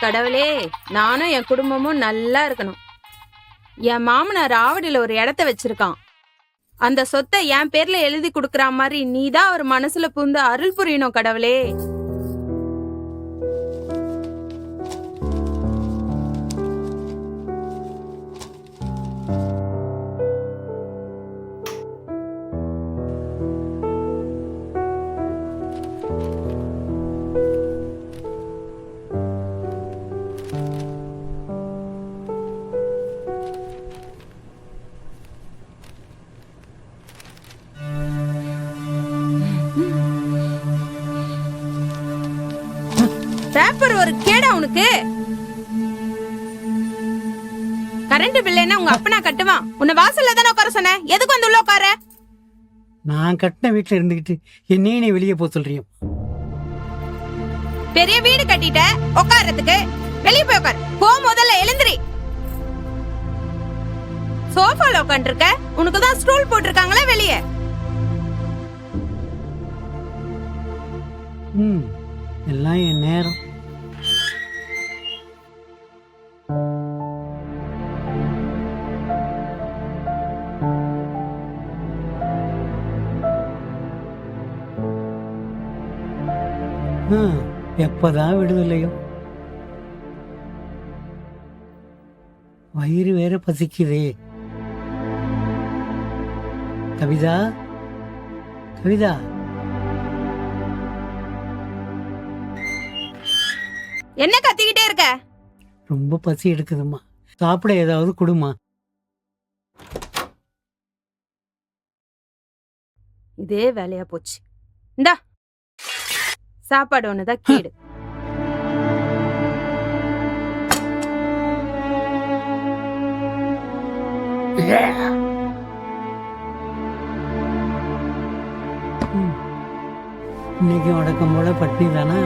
கடவுளே நானும் என் குடும்பமும் நல்லா இருக்கணும். என் மாமனார் ஆவடியில் ஒரு இடத்த வச்சிருக்கான். அந்த சொத்தை என் பேர்ல எழுதி கொடுக்கற மாதிரி நீதான் அவர் மனசுல புந்து அருள் புரியணும் கடவுளே. ஒரு கேடா உனக்கு? கரண்ட் பில் என்ன உங்க அப்பனா கட்டுவான் உன்னை வாசல்ல தானே உட்கார சொன்னேன் எதுக்கு வந்து உள்ள உட்கார? நான் கட்டின வீட்டில் இருந்துக்கிட்டு என்னையே நீ வெளியே போக சொல்றியும். பெரிய வீடு கட்டிட்ட உட்கார்றதுக்கு வெளிய போய் உட்கார். போ முதல்ல எழுந்திரி. சோஃபால உட்காந்துருக்க உனக்கு தான் ஸ்டூல் போட்டிருக்காங்களே வெளியே. ம் எல்லாம் என் நேரம். எப்பதான் விடுதலையோ? வயிறு வேற பசிக்குதே. கவிதா? கவிதா? என்ன கத்திக்கிட்டே இருக்க? ரொம்ப பசி எடுக்குதும்மா. சாப்பிட ஏதாவது கொடுமா இதே வேலையா போச்சு. இந்தா. சாப்பாடு ஒண்ணுதான் கீடு. இன்னைக்கு வழக்கம் போல பட்டினி தானே?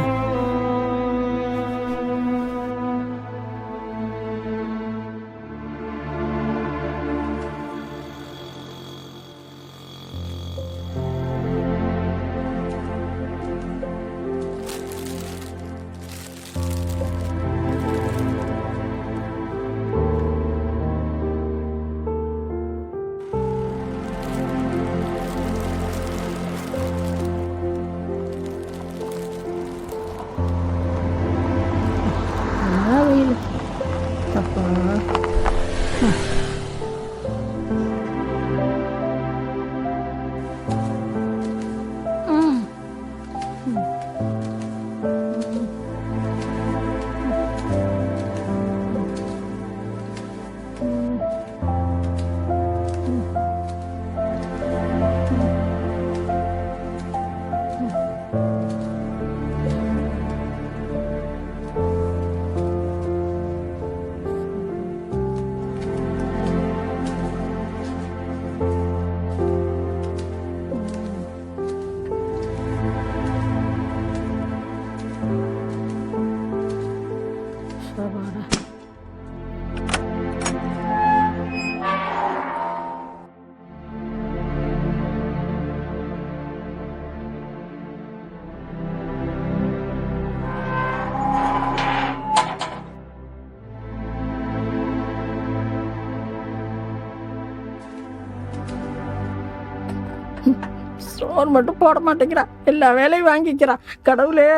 சோறு மட்டும் போட மாட்டேங்கிறா. எல்லா வேலையும் வாங்கிக்கிறா. கடவுளே.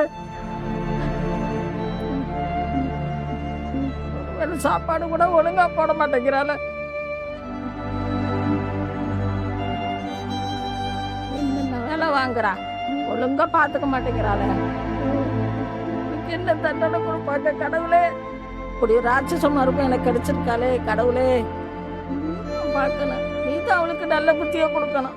சாப்பாடு கூட ஒழுங்கா போட மாட்டேங்கிறாள. என்னென்ன வேலை வாங்குறா. ஒழுங்கா பாத்துக்க மாட்டேங்கிறாள. என்ன தண்டனை கொடுப்பாங்க கடவுளே? இப்படி ஒரு ராட்சசம் மருமம் எனக்கு கிடைச்சிருக்காளே கடவுளே. பார்க்கணும். நீ தான் அவளுக்கு நல்ல புத்தியை கொடுக்கணும்.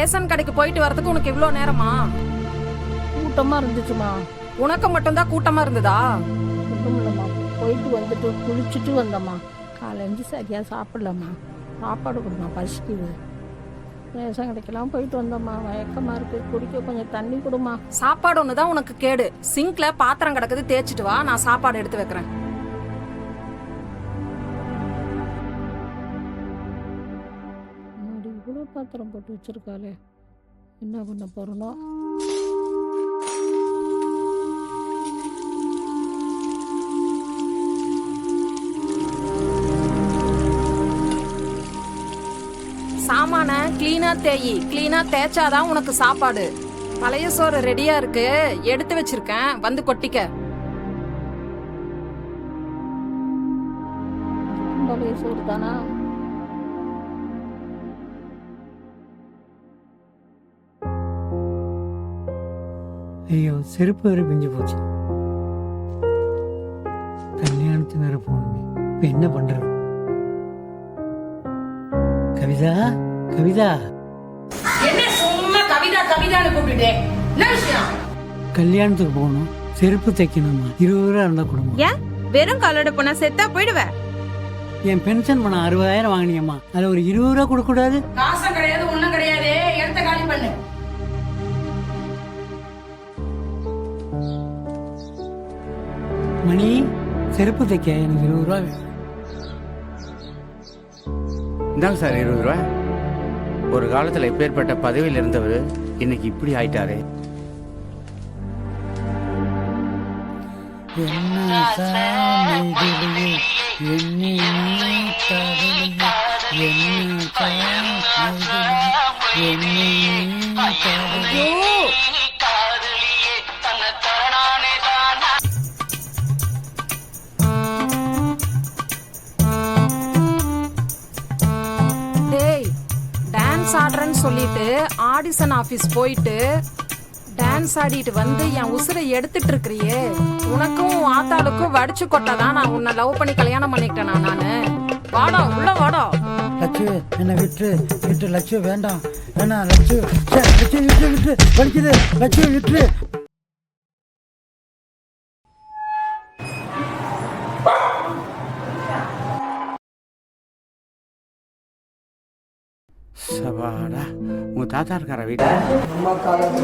ரேஷன் கடைக்கு போயிட்டு வரதுக்கு உனக்கு இவ்ளோ நேரமா? கூட்டமா இருந்துச்சுமா? உனக்கு மட்டும்தான் கூட்டமா இருந்ததா? ஒண்ணும் இல்லம்மா போயிட்டு வந்துட்டு குளிச்சுட்டு வந்தம்மா. காலைஞ்சி சரியாக சாப்பிடலம்மா. சாப்பாடு கொடுமா பசிக்குது. ரேஷன் கடைக்கெல்லாம் போயிட்டு வந்தோம்மா. மயக்கமாக இருக்குது குடிக்க கொஞ்சம் தண்ணி கொடுமா சாப்பாடு ஒன்று தான் உனக்கு கேடு. சிங்க்ல பாத்திரம் கிடக்குது தேய்ச்சிட்டு வா. நான் சாப்பாடு எடுத்து வைக்கிறேன். பாத்திரம் போட்டு வச்சிருக்காளே. என்ன பண்ண போகிறனோ சாமான கிளீனா தேயி கிளீனா தேய்ச்சாதான் உனக்கு சாப்பாடு. பழைய சோறு ரெடியா இருக்கு. எடுத்து வச்சிருக்கேன். வந்து கொட்டிக்க. பழைய சோறு தானா? ஐயோ செருப்பு வேற பிஞ்சு போச்சு கல்யாணத்துக்கு வேற போகணுமே இப்ப என்ன பண்றது கவிதா கவிதா என்ன சும்மா கவிதா கவிதான்னு கூப்பிட்டுட்டே என்ன விஷயம் கல்யாணத்துக்கு போகணும் செருப்பு தைக்கணுமா இருபது ரூபா இருந்தா கொடுமா ஏன் வெறும் காலோட போனா செத்தா போயிடுவ என் பென்ஷன் பணம் அறுபதாயிரம் வாங்கினியம்மா அதுல ஒரு இருபது ரூபா கொடுக்க கூடாது காசம் கிடையாது ஒண்ணும் கிடையாது மணி செருப்பு தைக்க எனக்கு இருபது ரூபா வேணும். இந்தாங்க சார் இருபது ரூபா. ஒரு காலத்தில் எப்பேற்பட்ட பதவியில் இருந்தவர் இன்னைக்கு இப்படி ஆயிட்டாரே. என்ன வரேன்னு சொல்லிட்டு ஆடிஷன் ஆபீஸ் போயிட்டு டான்ஸ் ஆடிட்டு வந்து என் உசுரை எடுத்துட்டு இருக்கிறியே. உனக்கும் ஆத்தாளுக்கும் வடிச்சு கொட்டதான் நான் உன்னை லவ் பண்ணி கல்யாணம் பண்ணிக்கிட்டேனா நானு வாடா உள்ள வாடா. லட்சு என்னை விட்டு விட்டு லட்சு வேண்டாம். வேணாம் லட்சு. லட்சு விட்டு விட்டு வலிக்குது லட்சு விட்டு சபாடா உங்க தாத்தா இருக்காரா வீட்டில்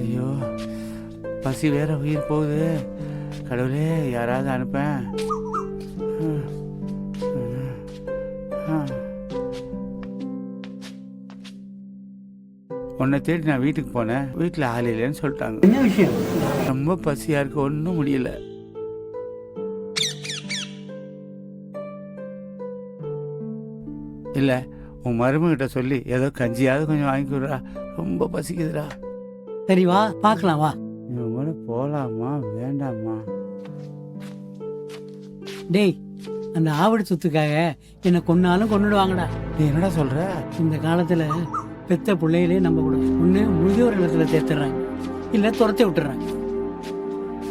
ஐயோ பசி வேற உயிர் போகுது. கடவுளே யாராவது அனுப்பேன். உன்னை தேடி நான் வீட்டுக்கு போனேன். வீட்டில் ஆள் இல்லைன்னு சொல்லிட்டாங்க. என்ன விஷயம்? ரொம்ப பசியா இருக்கு. ஒன்றும் முடியல. இல்ல உன் மருமகிட்ட சொல்லி ஏதோ கஞ்சியாவது கொஞ்சம் வாங்கி கொடுறா. ரொம்ப பசிக்குதுடா. சரி வா பார்க்கலாம் வா. இவன் கூட போலாமா? வேண்டாமா? டேய் அந்த ஆவடி சொத்துக்காக என்னை கொன்னாலும் கொன்னுடுவாங்கடா. நீ என்னடா சொல்ற? இந்த காலத்துல பெத்த பிள்ளைகளே நம்ப கூடாது ஒண்ணு முதியோர் இல்லத்துல சேர்த்துறாங்க இல்ல துரத்தி விட்டுறாங்க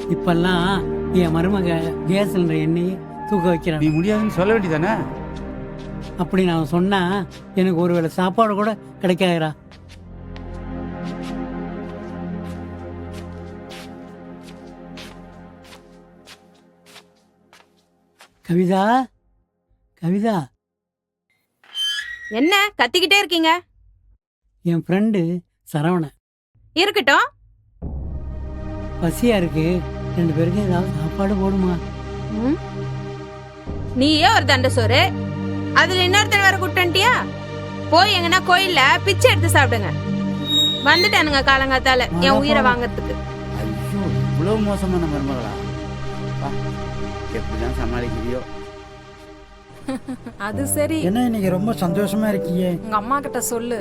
இப்பெல்லாம் என் மருமக கேஸ் சிலிண்டர் எண்ணெயை தூக்க நீ வைக்கிறாங்க முடியாதுன்னு சொல்ல வேண்டியதானே? அப்படி நான் சொன்னா எனக்கு ஒருவேளை சாப்பாடு கூட கிடைக்காதுடா. கவிதா? கவிதா? என்ன? கத்திக்கிட்டே இருக்கீங்க? என் ஃப்ரெண்டு சரவணன். இருக்கட்டும். பசியா இருக்கு. ரெண்டு பேருக்கும் ஏதாவது சாப்பாடு போடுமா? ம். நீயே ஒரு தண்டை சோறு. அதுல இன்னொருத்தன் வேற கூட்டன்ட்டியா போய் எங்கன்னா கோயில்ல பிச்சை எடுத்து சாப்பிடுங்க. வந்துட்டானுங்க காலங்காத்தால என் உயிரை வாங்கறதுக்கு. ஐயோ இவ்வளவு மோசமான மருமகளா? வா, எப்படிதான் சமாளிக்கிறியோ. அது சரி. என்ன இன்னைக்கு ரொம்ப சந்தோஷமா இருக்கீங்க உங்க அம்மா கிட்ட சொல்லு.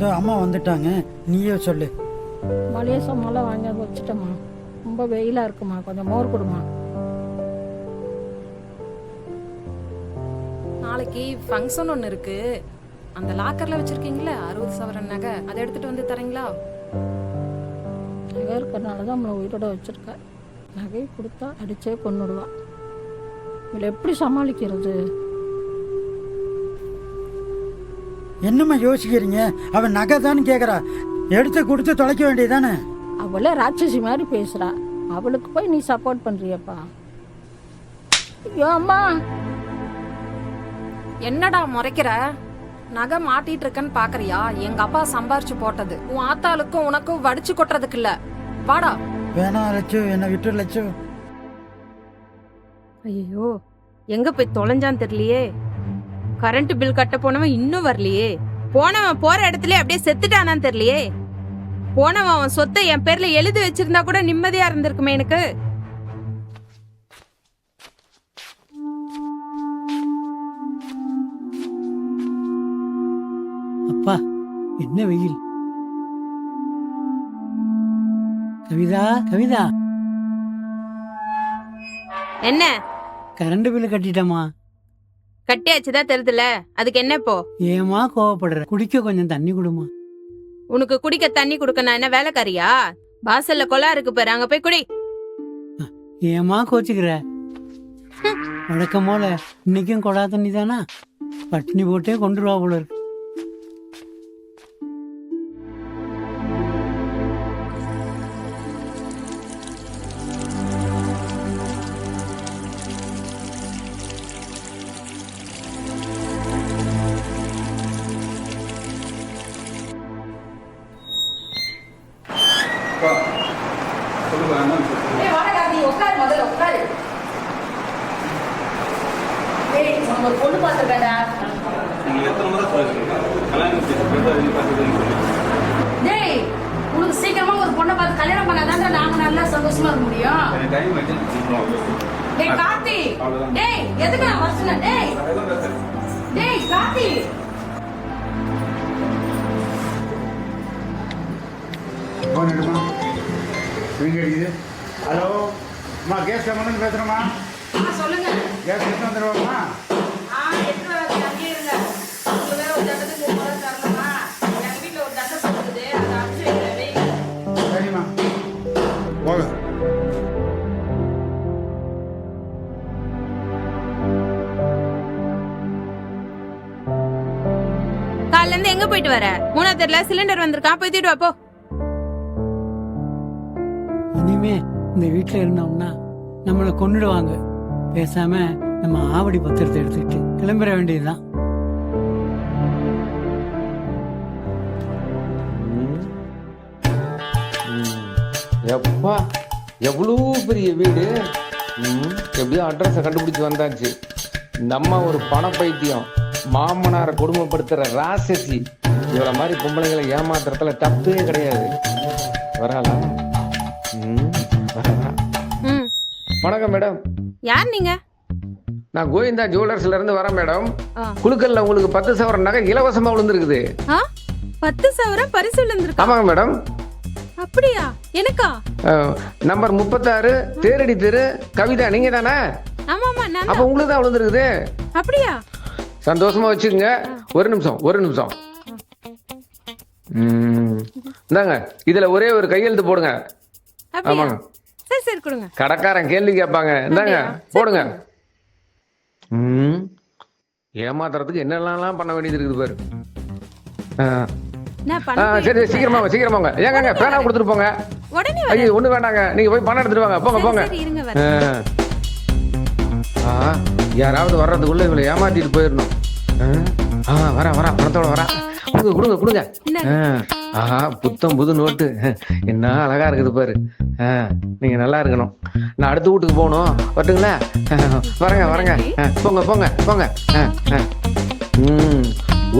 இந்த அம்மா வந்துட்டாங்க. நீயே சொல்லு. மளிகை சாமான்லாம் வாங்கி வச்சுட்டேம்மா. ரொம்ப வெயிலாக இருக்குமா கொஞ்சம் மோர் கொடுமா நாளைக்கு ஃபங்க்ஷன் ஒன்று இருக்கு. அந்த லாக்கர்ல வச்சிருக்கீங்களா அறுபது சவரன் நகை. அதை எடுத்துட்டு வந்து தரீங்களா? நகை இருக்கிறனால தான் நம்மளை உயிரோட வச்சுருக்கா. நகை கொடுத்தா அடிச்சே கொன்னுடுவா. இவளை எப்படி சமாளிக்கிறது? என்னம்மா யோசிக்கிறீங்க? அவன் நகை தானே கேட்குறா எடுத்து கொடுத்து தொலைக்க வேண்டியதானே அவளே ராட்சசி மாதிரி பேசுறா. அவளுக்கு போய் நீ சப்போர்ட் பண்றியப்பா. ஐயோ அம்மா. என்னடா முறைக்கிற? நகை மாட்டிட்டு இருக்கேன்னு பாக்குறியா? எங்க அப்பா சம்பாரிச்சு போட்டது. உன் ஆத்தாளுக்கும் உனக்கும் வடிச்சு கொட்டுறதுக்கு இல்ல. வாடா. வேணாம் லட்சு. என்னை விட்டு லட்சு. ஐயோ எங்க போய் தொலைஞ்சான்னு தெரியலையே. கரண்ட் பில் கட்ட போனவன் இன்னும் வரலையே. போனவன் போற இடத்துல அப்படியே செத்துட்டானான்னு தெரியலையே. போனவன் அவன் சொத்தை என் பேர்ல எழுதி வச்சிருந்தா கூட நிம்மதியா இருந்திருக்குமே எனக்கு. அப்பா என்ன வெயில்? கவிதா கவிதா. என்ன? Current bill கட்டிட்டமா? கட்டியாச்சுதான் தெரியுதுல அதுக்கு என்ன இப்போ ஏமா கோவப்படுற? குடிக்க கொஞ்சம் தண்ணி கொடுமா. உனக்கு குடிக்க தண்ணி கொடுக்க நான் என்ன வேலைக்காரியா? வாசல்ல கொலா இருக்கு பாரு அங்க போய் குடி. ஏமா கோச்சுக்கிற? வழக்கம் போல இன்னைக்கும் கொடா தண்ணி தானா பட்டினி போட்டே கொண்டுருவா போல இருக்கு. முடியும் டேய் கார்த்தி! டேய் எதுக்கு நான் டேய்! டேய் கார்த்தி! ஹலோ அம்மா கேஸ் கம்பெனி பேசுகிறேம்மா சொல்லுங்க. கேஸ் எடுத்து வந்துடுவாம்மா. தெருல சிலிண்டர் வந்திருக்கான். போய் தூக்கிட்டு வா போ. இனிமே இந்த வீட்டில் இருந்தோம்னா நம்மளை கொன்னுடுவாங்க. பேசாம நம்ம ஆவடி பத்திரத்தை எடுத்துக்கிட்டு கிளம்பிட வேண்டியதுதான். எப்பா எவ்வளோ பெரிய வீடு? எப்படியோ அட்ரஸை கண்டுபிடிச்சு வந்தாச்சு. நம்ம ஒரு பண பைத்தியம் மாமனாரை கொடுமைப்படுத்துற ராசசி இவள மாதிரி பொம்பளைங்களை ஏமாத்துறதுல தப்பே கிடையாது. வராளா? வணக்கம் மேடம். யார் நீங்க? நான் கோவிந்தா ஜுவல்லர்ஸ்ல இருந்து வரேன் மேடம். குழுக்கல்ல உங்களுக்கு பத்து சவரன் நகை இலவசமா விழுந்திருக்குது. பத்து சவரம் பரிசு விழுந்திருக்கா? ஆமாங்க மேடம். அப்படியா? எனக்கா? நம்பர் முப்பத்தாறு தேரடி தெரு கவிதா. நீங்க தானே? ஆமாமா நான் அப்ப. உங்களுக்கு தான் விழுந்திருக்குது. அப்படியா? சந்தோஷமா வச்சுக்கோங்க. ஒரு நிமிஷம் ஒரு நிமிஷம். இந்தாங்க இதுல ஒரே ஒரு கையெழுத்து போடுங்க. ஆமாங்க. சரி சரி கொடுங்க. கடைக்காரன் கேள்வி கேட்பாங்க. இந்தாங்க? போடுங்க. ம். ஏமாத்துறதுக்கு என்னெல்லாம் பண்ண வேண்டியது இருக்குது பாரு. சரி சீக்கிரமா வாங்க, சீக்கிரமா வாங்க. ஏங்க பேனா கொடுத்துட்டு போங்க. ஐயோ ஒண்ணு வேண்டாங்க. நீங்க போய் பணம் எடுத்துட்டு வாங்க. போங்க போங்க. வரேன். யாராவது வர்றதுக்குள்ள இவளை ஏமாத்திட்டு போயிடணும். ஆ, ஆ வரா வரா பணத்தோட வரா. கொடுங்க கொடுங்க கொடுங்க. ஆஹா புத்தம் புது நோட்டு. என்ன அழகா இருக்குது பாரு. நீங்க நல்லா இருக்கணும். நான் அடுத்த வீட்டுக்கு போகணும். வரட்டுங்களா? வரேங்க வரேங்க. போங்க போங்க போங்க.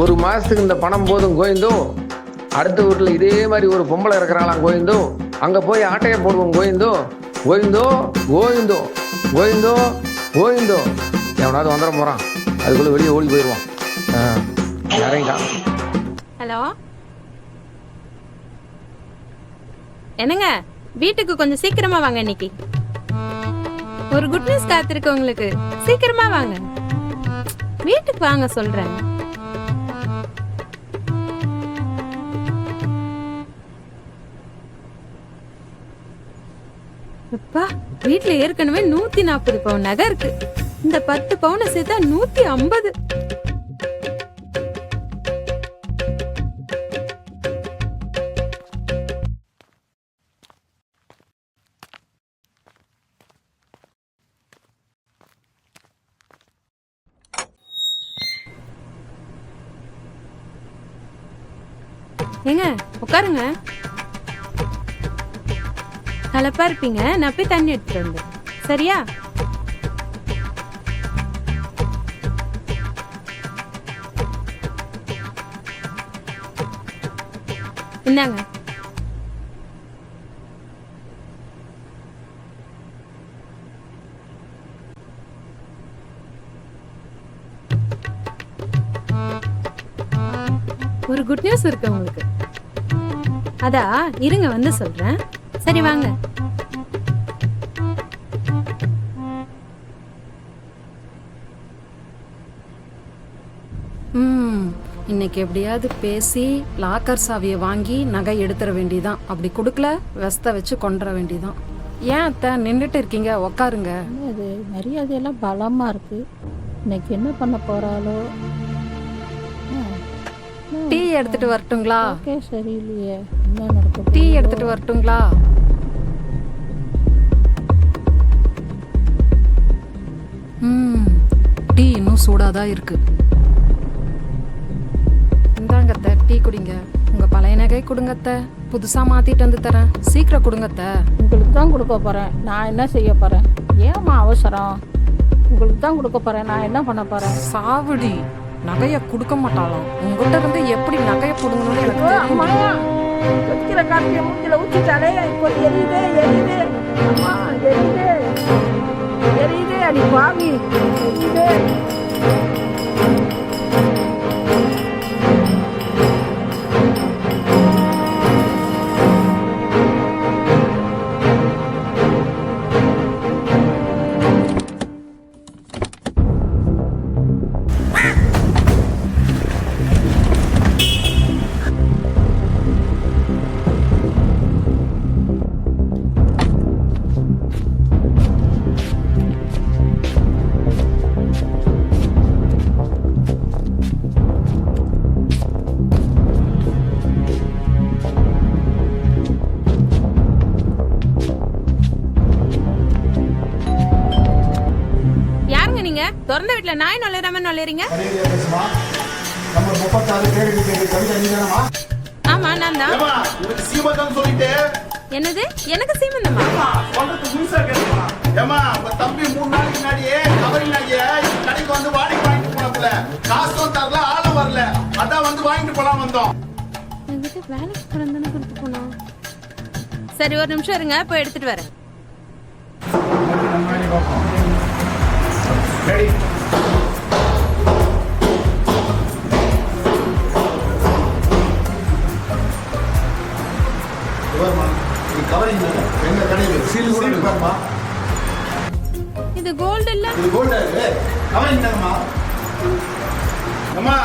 ஒரு மாசத்துக்கு இந்த பணம் போதும் கோயந்தோ அடுத்த ஊர்ல இதே மாதிரி ஒரு பொம்பளை இருக்கிறாளாம் கோயந்தோ அங்க போய் ஆட்டைய போடுவோம் கோயந்தோ கோயந்தோ கோயந்தோ கோயந்தோ கோயந்தோ எவனாவது வந்துட போறான். அதுக்குள்ள வெளியே ஓடி போயிடுவான். யாரையும். ஹலோ? என்னங்க? வீட்டுக்கு கொஞ்சம் சீக்கிரமா வாங்க இன்னைக்கு. ஒரு குட் நியூஸ் காத்திருக்கு உங்களுக்கு. சீக்கிரமா வாங்க. வீட்டுக்கு வாங்க சொல்றேன். அப்பா வீட்டுல ஏற்கனவே நூத்தி நாற்பது பவுன் நகை இருக்கு. இந்த பத்து பவுனை சேர்த்தா நூத்தி ஐம்பது. உட்காருங்க கலப்பா இருப்பீங்க. நான் போய் தண்ணி எடுத்துட்டு வந்தேன் சரியா? இந்தாங்க. ஒரு குட் நியூஸ் இருக்கு உங்களுக்கு. அதா இருங்க வந்து சொல்றேன். சரி வாங்க. ம் இன்னைக்கு எப்படியாவது பேசி லாக்கர் சாவியை வாங்கி நகை எடுத்துற வேண்டியதான் அப்படி கொடுக்கல வெஸ்த வச்சு கொண்டுற வேண்டியதான் ஏன் அத்தை நின்றுட்டு இருக்கீங்க? உக்காருங்க. இது மரியாதையெல்லாம் பலமா இருக்கு. இன்னைக்கு என்ன பண்ண போறாளோ? டீ எடுத்துட்டு வரட்டுங்களா? ஓகே சரியில்லையே. டீ எடுத்துட்டு வரட்டுங்களா? ம் டீ இன்னும் சூடாதான் இருக்கு. இந்தாங்க அத்தை டீ குடிங்க. உங்க பழைய நகை கொடுங்க அத்தை. புதுசா மாத்திட்டு வந்து தரேன். சீக்கிரம் கொடுங்க அத்தை. உங்களுக்கு தான் கொடுக்க போறேன். நான் என்ன செய்ய போறேன்? ஏம்மா அவசரம்? உங்களுக்கு தான் கொடுக்க போறேன். நான் என்ன பண்ண போறேன்? சாவடி. நகைய கொடுக்க மாட்டாளாம். உங்ககிட்ட இருந்து எப்படி நகைய புடுங்கணும்னு எனக்கு ஐயோ, தெரியும் அம்மா கொதிக்கிற காப்பியை மூஞ்சில ஊற்றிட்டாலே இப்போ எரியுதே எரியுதே அம்மா எரியுதே எரியுதே அடி பாவி எரியுதே நீதானமா ஆமா நான் தான். என்னது? எனக்கு சீமந்தமா? ஏமா உங்க தம்பி மூணு நாளைக்கு முன்னாடியே கவரிங் கடைக்கு வந்து வாடகை வாங்கிட்டு போனப்புல காசும் தரல ஆளும் வரல. அதான் வந்து வாங்கிட்டு போலாம் வந்தோம். என்கிட்ட வேலைக்கு போறேன் தானே கொடுத்து போனோம். சரி ஒரு நிமிஷம் இருங்க. போய் எடுத்துட்டு வரேன். ரெடி கவரிங் எங்க கடையில் சீல் சீல் பாருமா இது கோல்டு இல்ல? இது கோல்டா இது? கவரிங் தானம்மா அம்மா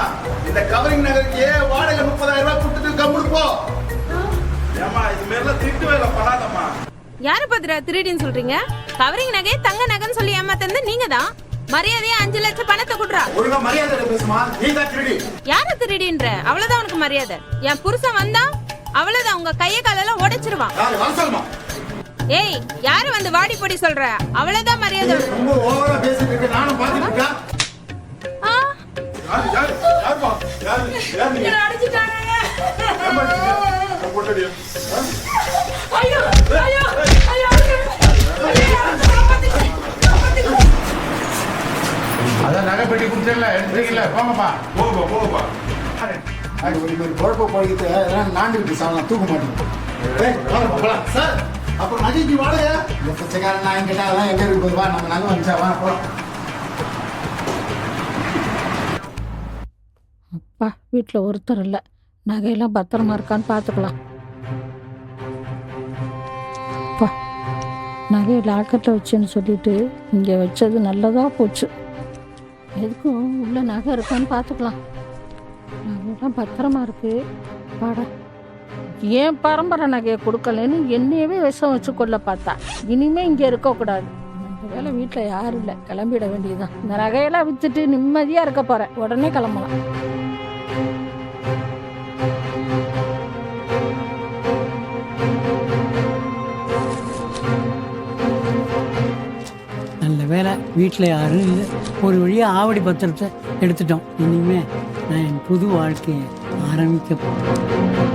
இந்த கவரிங் நகருக்கு வாடகை முப்பதாயிரம் ரூபாய் கொடுத்துட்டு கம்முடு போ. ஏமா இது மாதிரிலாம் திருட்டு வேலை பண்ணாதம்மா யாரு பத்திரா திருடின்னு சொல்றீங்க? கவரிங் நகை தங்க நகைன்னு சொல்லி ஏமாத்தந்து நீங்க தான் மரியாதையா அஞ்சு லட்சம் பணத்தை குடுறா. ஒழுங்கா மரியாதை பேசுமா? நீ தான் திருடி. யார திருடின்ற? அவ்வளவுதான் உனக்கு மரியாதை. என் புருஷன் வந்தா அவ்வளவுதான். உங்க கைய காலெல்லாம் உடைச்சிருவான் ஏய் யாரு வந்து வாடி பொடி சொல்ற? அவ்வளவுதான் மரியாதை? நான் பொண்டாட்டியா? ஆ? அதான் நகை பெட்டி கொடுத்தல எடுத்துக்கல போங்கப்பா போகப்பா போகப்பா அது ஒரு மாதிரி குழப்ப பழகிட்டு அதெல்லாம் நாண்டுக்கிட்டு சார் நான் தூக்க மாட்டேன். சார் அப்புறம் நகைக்கு வாடகை இந்த பிச்சைக்காரன் நான் எங்கிட்ட அதெல்லாம் எங்கே இருக்கு போது வா நம்ம நகை வந்துச்சா வா போலாம் அப்பா வீட்டில் ஒருத்தர் இல்லை. நகையெல்லாம் பத்திரமா இருக்கான்னு பார்த்துக்கலாம் அப்பா நகையை லாக்கெட்டில் வச்சேன்னு சொல்லிட்டு இங்கே வச்சது நல்லதாக போச்சு. எதுக்கும் உள்ள நகை இருக்கான்னு பார்த்துக்கலாம் நகையெல்லாம் பத்திரமா இருக்கு. பாடா ஏன் பரம்பரை நகையை கொடுக்கலன்னு என்னையவே விஷம் வச்சு கொள்ள பார்த்தா. இனிமே இங்கே இருக்கக்கூடாது. வேலை வீட்டில் யாரும் இல்லை. கிளம்பிட வேண்டியதுதான். இந்த நகையெல்லாம் விற்றுட்டு நிம்மதியாக இருக்க போகிறேன் உடனே கிளம்பலாம். வீட்டில் யாரும் இல்லை. ஒரு வழியாக ஆவடி பத்திரத்தை எடுத்துட்டோம். இனிமே நான் என் புது வாழ்க்கையை ஆரம்பிக்க போகிறேன்